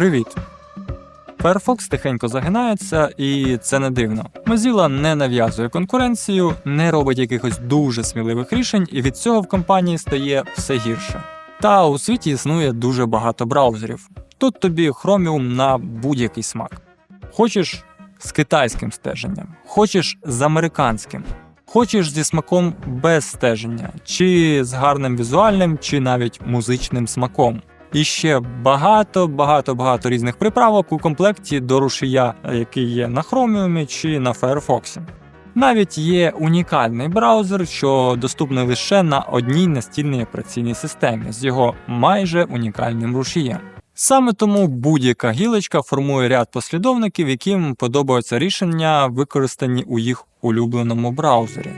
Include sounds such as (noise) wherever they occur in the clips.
Привіт! Firefox тихенько загинається, і це не дивно. Mozilla не нав'язує конкуренцію, не робить якихось дуже сміливих рішень, і від цього в компанії стає все гірше. Та у світі існує дуже багато браузерів. Тут тобі Chromium на будь-який смак. Хочеш з китайським стеженням, хочеш з американським, хочеш зі смаком без стеження, чи з гарним візуальним, чи навіть музичним смаком. І ще багато, багато, багато різних приправок у комплекті до рушія, який є на Chromium чи на Firefox. Навіть є унікальний браузер, що доступний лише на одній настільній операційній системі з його майже унікальним рушієм. Саме тому будь-яка гілочка формує ряд послідовників, яким подобаються рішення, використані у їх улюбленому браузері.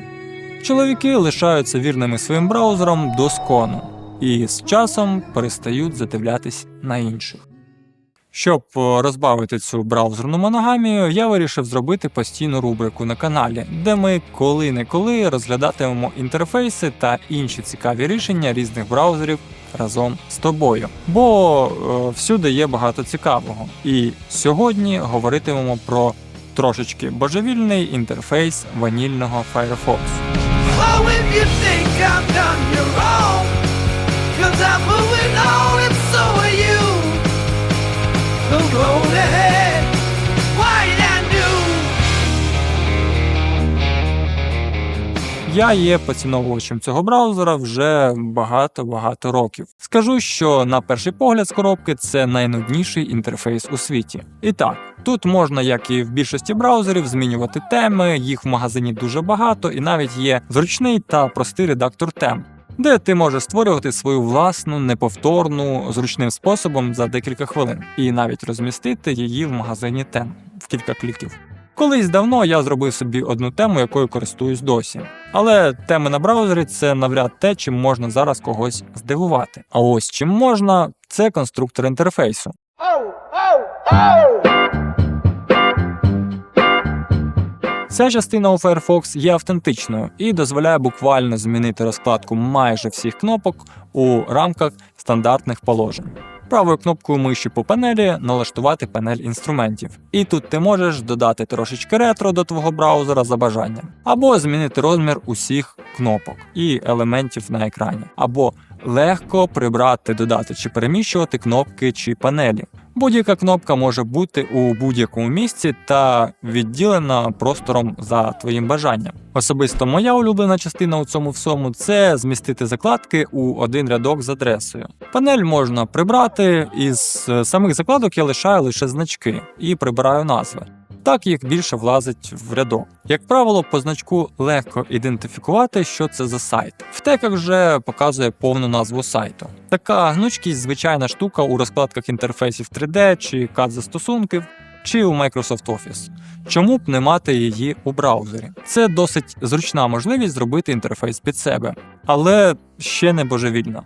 Чоловіки лишаються вірними своїм браузерам до скону і з часом перестають задивлятись на інших. Щоб е, розбавити цю браузерну моногамію, я вирішив зробити постійну рубрику на каналі, де ми коли-неколи розглядатимемо інтерфейси та інші цікаві рішення різних браузерів разом з тобою. Бо е, всюди є багато цікавого. І сьогодні говоритимемо про трошечки божевільний інтерфейс ванільного Firefox. Oh, Cause I'm moving on and so are you. The road ahead. Я є поціновувачем цього браузера вже багато-багато років. Скажу, що на перший погляд з коробки це найнудніший інтерфейс у світі. І так, тут можна, як і в більшості браузерів, змінювати теми, їх в магазині дуже багато, і навіть є зручний та простий редактор тем. Де ти можеш створювати свою власну, неповторну, зручним способом за декілька хвилин, і навіть розмістити її в магазині тем в кілька кліків. Колись давно я зробив собі одну тему, якою користуюсь досі. Але теми на браузері це навряд те, чим можна зараз когось здивувати. А ось чим можна, це конструктор інтерфейсу. Ця частина у Firefox є автентичною і дозволяє буквально змінити розкладку майже всіх кнопок у рамках стандартних положень. Правою кнопкою миші по панелі налаштувати панель інструментів. І тут ти можеш додати трошечки ретро до твого браузера за бажанням, або змінити розмір усіх кнопок і елементів на екрані, або легко прибрати, додати чи переміщувати кнопки чи панелі. Будь-яка кнопка може бути у будь-якому місці та відділена простором за твоїм бажанням. Особисто моя улюблена частина у цьому всьому це змістити закладки у один рядок з адресою. Панель можна прибрати, із е, самих закладок я лишаю лише значки і прибираю назви. Так їх більше влазить в рядок. Як правило, по значку легко ідентифікувати, що це за сайт. В теках вже показує повну назву сайту. Така гнучкість звичайна штука у розкладках інтерфейсів 3D чи CAD застосунків, чи у Microsoft Office. Чому б не мати її у браузері? Це досить зручна можливість зробити інтерфейс під себе, але ще не божевільна.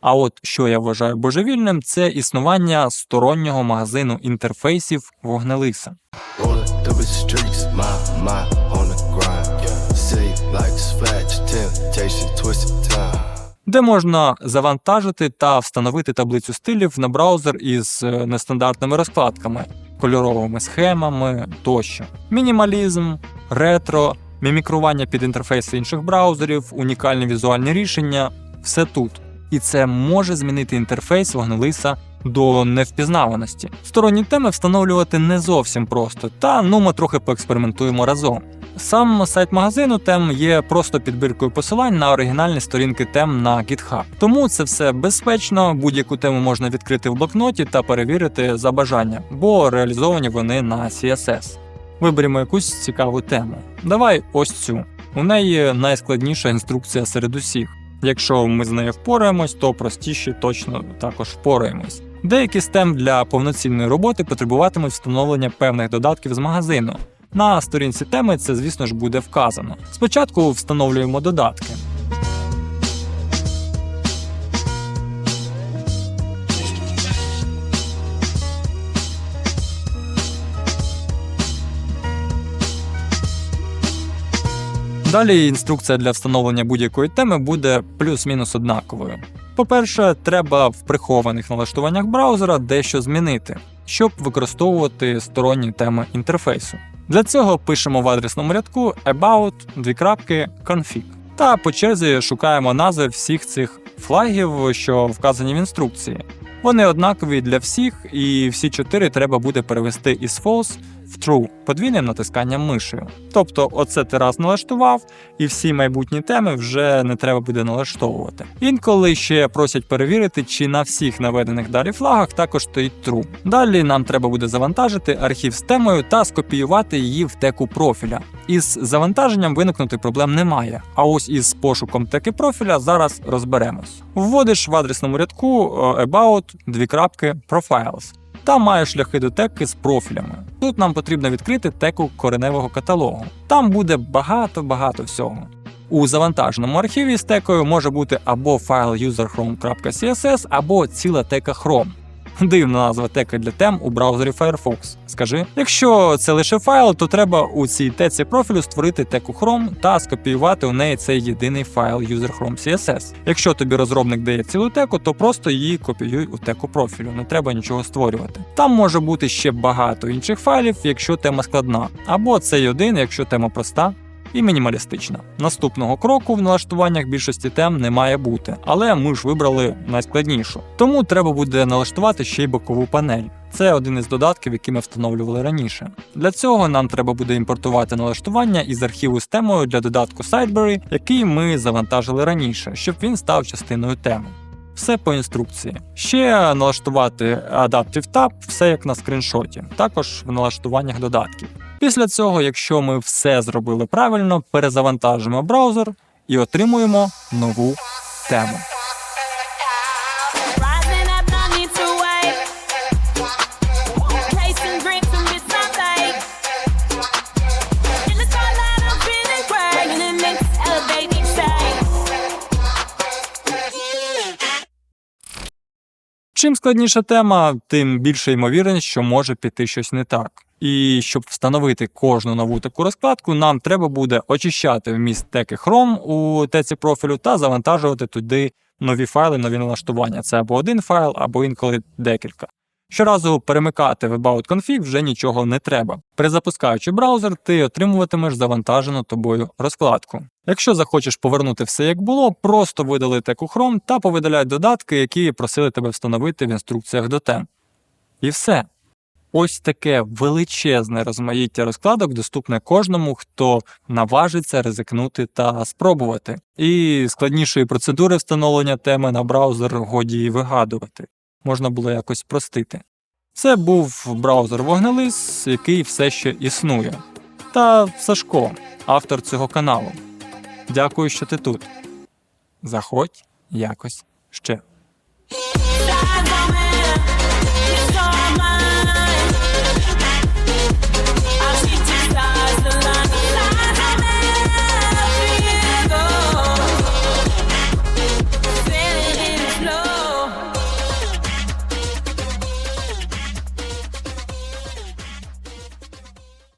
А от що я вважаю божевільним, це існування стороннього магазину інтерфейсів вогнелиса. Де можна завантажити та встановити таблицю стилів на браузер із е, нестандартними розкладками, кольоровими схемами тощо. Мінімалізм, ретро, мімікрування під інтерфейси інших браузерів, унікальні візуальні рішення все тут. І це може змінити інтерфейс вогнелиса до невпізнаваності. Сторонні теми встановлювати не зовсім просто, та ну ми трохи поекспериментуємо разом. Сам сайт магазину тем є просто підбіркою посилань на оригінальні сторінки тем на GitHub. Тому це все безпечно, будь-яку тему можна відкрити в блокноті та перевірити за бажанням, бо реалізовані вони на CSS. Виберемо якусь цікаву тему. Давай ось цю. У неї найскладніша інструкція серед усіх. Якщо ми з нею впораємось, то простіші точно також впораємось. Деякі стем для повноцінної роботи потребуватимуть встановлення певних додатків з магазину. На сторінці теми це, звісно ж, буде вказано. Спочатку встановлюємо додатки. Далі інструкція для встановлення будь-якої теми буде плюс-мінус однаковою. По-перше, треба в прихованих налаштуваннях браузера дещо змінити, щоб використовувати сторонні теми інтерфейсу. Для цього пишемо в адресному рядку about дві крапки config та по черзі шукаємо назви всіх цих флагів, що вказані в інструкції. Вони однакові для всіх, і всі чотири треба буде перевести із false в true подвійним натисканням мишею. Тобто, оце ти раз налаштував, і всі майбутні теми вже не треба буде налаштовувати. Інколи ще просять перевірити, чи на всіх наведених далі флагах також стоїть true. Далі нам треба буде завантажити архів з темою та скопіювати її в теку профіля. Із завантаженням виникнути проблем немає. А ось із пошуком теки профіля зараз розберемось. Вводиш в адресному рядку е, about дві крапки profiles та має шляхи до теки з профілями. Тут нам потрібно відкрити теку кореневого каталогу. Там буде багато-багато всього. У завантаженому архіві з текою може бути або файл userchrome.css, або ціла тека Chrome. (laughs) Дивна назва теки для тем у браузері Firefox. Скажи, якщо це лише файл, то треба у цій теці профілю створити теку Chrome та скопіювати у неї цей єдиний файл userchrome.css. Якщо тобі розробник дає цілу теку, то просто її копіюй у теку профілю, не треба нічого створювати. Там може бути ще багато інших файлів, якщо тема складна, або цей один, якщо тема проста і мінімалістична. Наступного кроку в налаштуваннях більшості тем не має бути, але ми ж вибрали найскладнішу. Тому треба буде налаштувати ще й бокову панель. Це один із додатків, які ми встановлювали раніше. Для цього нам треба буде імпортувати налаштування із архіву з темою для додатку Sideberry, який ми завантажили раніше, щоб він став частиною теми. Все по інструкції. Ще налаштувати Adaptive Tab, все як на скріншоті, також в налаштуваннях додатків. Після цього, якщо ми все зробили правильно, перезавантажимо браузер і отримуємо нову тему. Чим складніша тема, тим більше ймовірність, що може піти щось не так. І щоб встановити кожну нову таку розкладку, нам треба буде очищати вміст теки Chrome у теці профілю та завантажувати туди нові файли, нові налаштування. Це або один файл, або інколи декілька. Щоразу перемикати в About Config вже нічого не треба. Перезапускаючи браузер, ти отримуватимеш завантажену тобою розкладку. Якщо захочеш повернути все як було, просто видали теку Chrome та повидаляй додатки, які просили тебе встановити в інструкціях до тем. І все. Ось таке величезне розмаїття розкладок доступне кожному, хто наважиться ризикнути та спробувати. І складнішої процедури встановлення теми на браузер годі і вигадувати. Можна було якось простити. Це був браузер Вогнелис, який все ще існує. Та Сашко, автор цього каналу. Дякую, що ти тут. Заходь якось ще.